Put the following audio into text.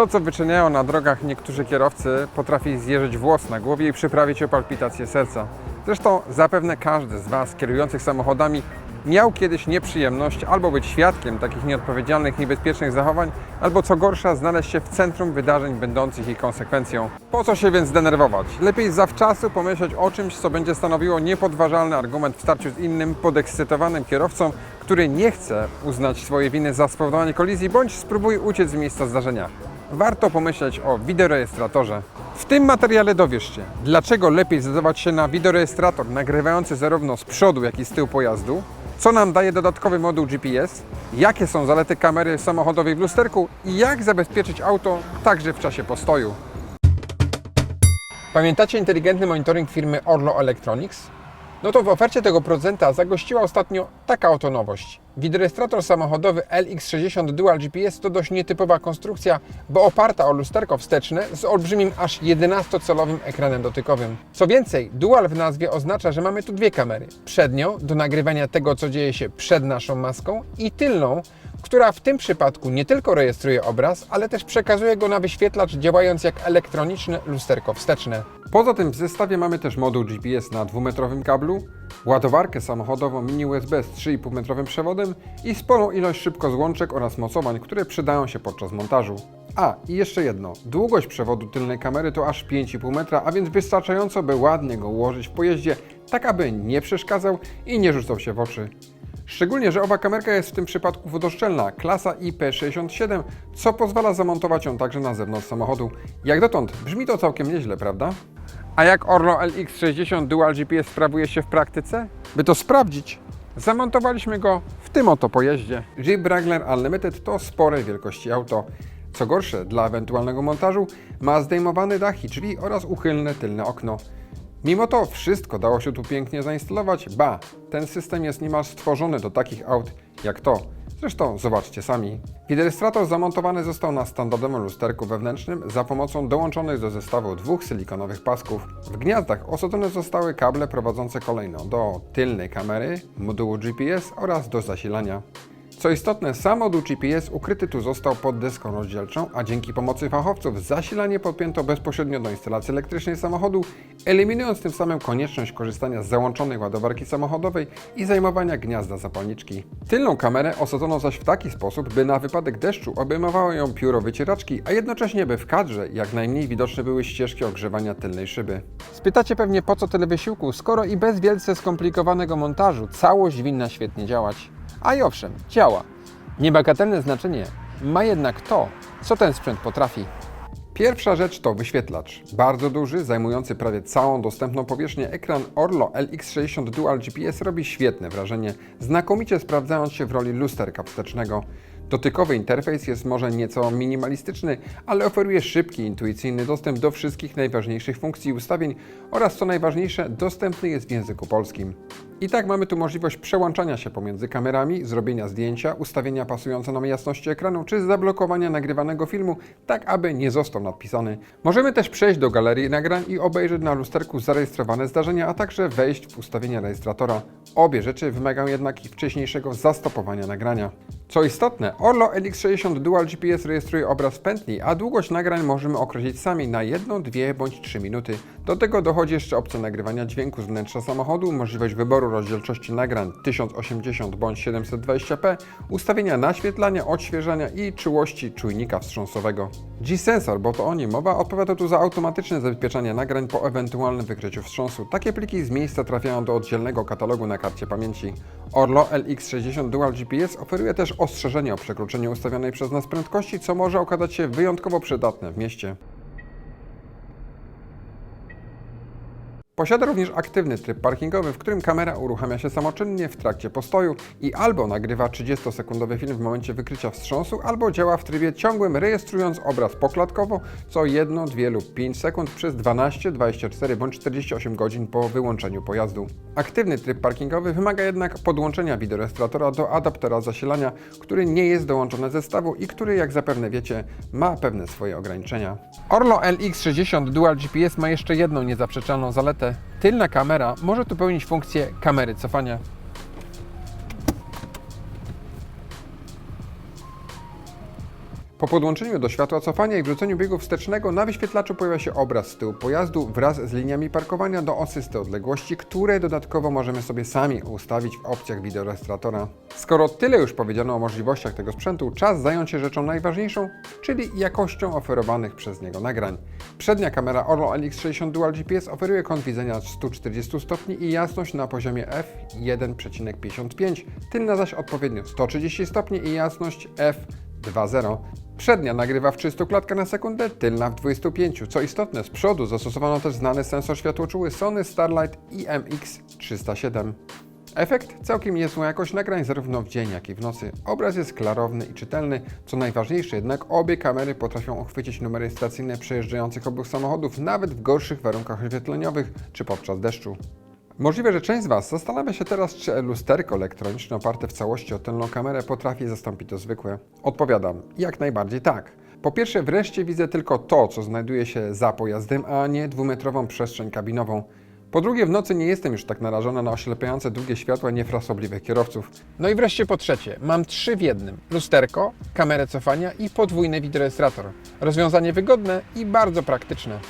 To, co wyczyniają na drogach niektórzy kierowcy, potrafi zjeżyć włos na głowie i przyprawić o palpitację serca. Zresztą zapewne każdy z Was kierujących samochodami miał kiedyś nieprzyjemność albo być świadkiem takich nieodpowiedzialnych, niebezpiecznych zachowań, albo co gorsza, znaleźć się w centrum wydarzeń będących ich konsekwencją. Po co się więc denerwować? Lepiej zawczasu pomyśleć o czymś, co będzie stanowiło niepodważalny argument w starciu z innym, podekscytowanym kierowcą, który nie chce uznać swojej winy za spowodowanie kolizji, bądź spróbuje uciec z miejsca zdarzenia. Warto pomyśleć o wideorejestratorze. W tym materiale dowiesz się, dlaczego lepiej zdecydować się na wideorejestrator nagrywający zarówno z przodu, jak i z tyłu pojazdu, co nam daje dodatkowy moduł GPS, jakie są zalety kamery samochodowej w lusterku i jak zabezpieczyć auto także w czasie postoju. Pamiętacie inteligentny monitoring firmy Orlo Electronics? No to w ofercie tego producenta zagościła ostatnio taka oto nowość. Wideorejestrator samochodowy LX60 Dual GPS to dość nietypowa konstrukcja, bo oparta o lusterko wsteczne z olbrzymim aż 11-calowym ekranem dotykowym. Co więcej, Dual w nazwie oznacza, że mamy tu dwie kamery. Przednią do nagrywania tego, co dzieje się przed naszą maską i tylną, która w tym przypadku nie tylko rejestruje obraz, ale też przekazuje go na wyświetlacz, działając jak elektroniczne lusterko wsteczne. Poza tym w zestawie mamy też moduł GPS na dwumetrowym kablu, ładowarkę samochodową mini USB z 3,5-metrowym przewodem i sporą ilość szybkozłączek oraz mocowań, które przydają się podczas montażu. A, i jeszcze jedno. Długość przewodu tylnej kamery to aż 5,5 metra, a więc wystarczająco, by ładnie go ułożyć w pojeździe, tak aby nie przeszkadzał i nie rzucał się w oczy. Szczególnie, że owa kamerka jest w tym przypadku wodoszczelna, klasa IP67, co pozwala zamontować ją także na zewnątrz samochodu. Jak dotąd brzmi to całkiem nieźle, prawda? A jak Orlo LX60 Dual GPS sprawuje się w praktyce? By to sprawdzić, zamontowaliśmy go w tym oto pojeździe. Jeep Wrangler Unlimited to sporej wielkości auto. Co gorsze, dla ewentualnego montażu ma zdejmowane dachy, drzwi oraz uchylne tylne okno. Mimo to wszystko dało się tu pięknie zainstalować, ba, ten system jest niemal stworzony do takich aut jak to. Zresztą zobaczcie sami. Widerejestrator zamontowany został na standardowym lusterku wewnętrznym za pomocą dołączonych do zestawu dwóch silikonowych pasków. W gniazdach osadzone zostały kable prowadzące kolejno do tylnej kamery, modułu GPS oraz do zasilania. Co istotne, sam moduł GPS ukryty tu został pod deską rozdzielczą, a dzięki pomocy fachowców zasilanie podpięto bezpośrednio do instalacji elektrycznej samochodu, eliminując tym samym konieczność korzystania z załączonej ładowarki samochodowej i zajmowania gniazda zapalniczki. Tylną kamerę osadzono zaś w taki sposób, by na wypadek deszczu obejmowało ją pióro wycieraczki, a jednocześnie by w kadrze jak najmniej widoczne były ścieżki ogrzewania tylnej szyby. Spytacie pewnie po co tyle wysiłku, skoro i bez wielce skomplikowanego montażu całość winna świetnie działać. A i owszem, działa. Niebagatelne znaczenie ma jednak to, co ten sprzęt potrafi. Pierwsza rzecz to wyświetlacz. Bardzo duży, zajmujący prawie całą dostępną powierzchnię ekran Orlo LX60 Dual GPS robi świetne wrażenie, znakomicie sprawdzając się w roli lusterka wstecznego. Dotykowy interfejs jest może nieco minimalistyczny, ale oferuje szybki, intuicyjny dostęp do wszystkich najważniejszych funkcji i ustawień oraz co najważniejsze, dostępny jest w języku polskim. I tak mamy tu możliwość przełączania się pomiędzy kamerami, zrobienia zdjęcia, ustawienia pasujące nam jasności ekranu, czy zablokowania nagrywanego filmu, tak aby nie został nadpisany. Możemy też przejść do galerii nagrań i obejrzeć na lusterku zarejestrowane zdarzenia, a także wejść w ustawienia rejestratora. Obie rzeczy wymagają jednak i wcześniejszego zastopowania nagrania. Co istotne, Orlo LX60 Dual GPS rejestruje obraz pętli, a długość nagrań możemy określić sami na 1, 2 bądź 3 minuty. Do tego dochodzi jeszcze opcja nagrywania dźwięku z wnętrza samochodu, możliwość wyboru rozdzielczości nagrań 1080 bądź 720p, ustawienia naświetlania, odświeżania i czułości czujnika wstrząsowego. G-Sensor, bo to o nim mowa, odpowiada tu za automatyczne zabezpieczanie nagrań po ewentualnym wykryciu wstrząsu. Takie pliki z miejsca trafiają do oddzielnego katalogu na karcie pamięci. Orlo LX60 Dual GPS oferuje też ostrzeżenie o przekroczeniu ustawionej przez nas prędkości, co może okazać się wyjątkowo przydatne w mieście. Posiada również aktywny tryb parkingowy, w którym kamera uruchamia się samoczynnie w trakcie postoju i albo nagrywa 30-sekundowy film w momencie wykrycia wstrząsu, albo działa w trybie ciągłym, rejestrując obraz poklatkowo co 1, 2 lub 5 sekund przez 12, 24 bądź 48 godzin po wyłączeniu pojazdu. Aktywny tryb parkingowy wymaga jednak podłączenia wideorejestratora do adaptera zasilania, który nie jest dołączony z zestawu i który, jak zapewne wiecie, ma pewne swoje ograniczenia. Orlo LX60 Dual GPS ma jeszcze jedną niezaprzeczalną zaletę. Tylna kamera może tu pełnić funkcję kamery cofania. Po podłączeniu do światła cofania i wrzuceniu biegu wstecznego na wyświetlaczu pojawia się obraz z tyłu pojazdu wraz z liniami parkowania do asysty odległości, które dodatkowo możemy sobie sami ustawić w opcjach wideorejestratora. Skoro tyle już powiedziano o możliwościach tego sprzętu, czas zająć się rzeczą najważniejszą, czyli jakością oferowanych przez niego nagrań. Przednia kamera Orlo LX60 Dual GPS oferuje kąt widzenia 140 stopni i jasność na poziomie f1,55, tylna zaś odpowiednio 130 stopni i jasność f2.0. Przednia nagrywa w 300 klatkach na sekundę, tylna w 25. Co istotne, z przodu zastosowano też znany sensor światłoczuły Sony Starlight IMX307. Efekt całkiem niezła jakość nagrań zarówno w dzień, jak i w nocy. Obraz jest klarowny i czytelny. Co najważniejsze jednak, obie kamery potrafią uchwycić numery stacyjne przejeżdżających obok samochodów nawet w gorszych warunkach oświetleniowych czy podczas deszczu. Możliwe, że część z Was zastanawia się teraz, czy lusterko elektroniczne oparte w całości o tylną kamerę potrafi zastąpić to zwykłe. Odpowiadam, jak najbardziej tak. Po pierwsze, wreszcie widzę tylko to, co znajduje się za pojazdem, a nie dwumetrową przestrzeń kabinową. Po drugie, w nocy nie jestem już tak narażona na oślepiające długie światła niefrasobliwych kierowców. No i wreszcie po trzecie, mam trzy w jednym. Lusterko, kamerę cofania i podwójny wideorejestrator. Rozwiązanie wygodne i bardzo praktyczne.